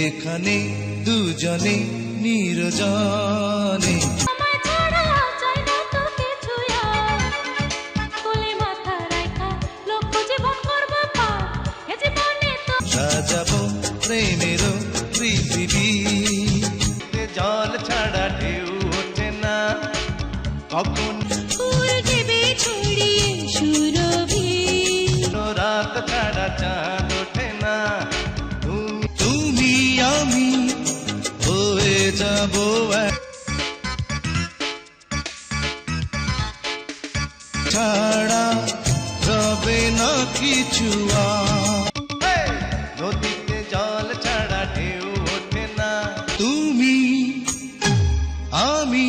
এখানে দুজনে নির্জনে। সাজাবো প্রেমের পৃথিবী জল ছাড়া ঢেউ ওঠে না। কখন ছড়িয়ে সুরভি। রাত ছাড়া চাঁদ যাব ছাড়া রবে না কিছু নদীতে জল ছাড়া ঢেউ ওঠে না। তুমি আমি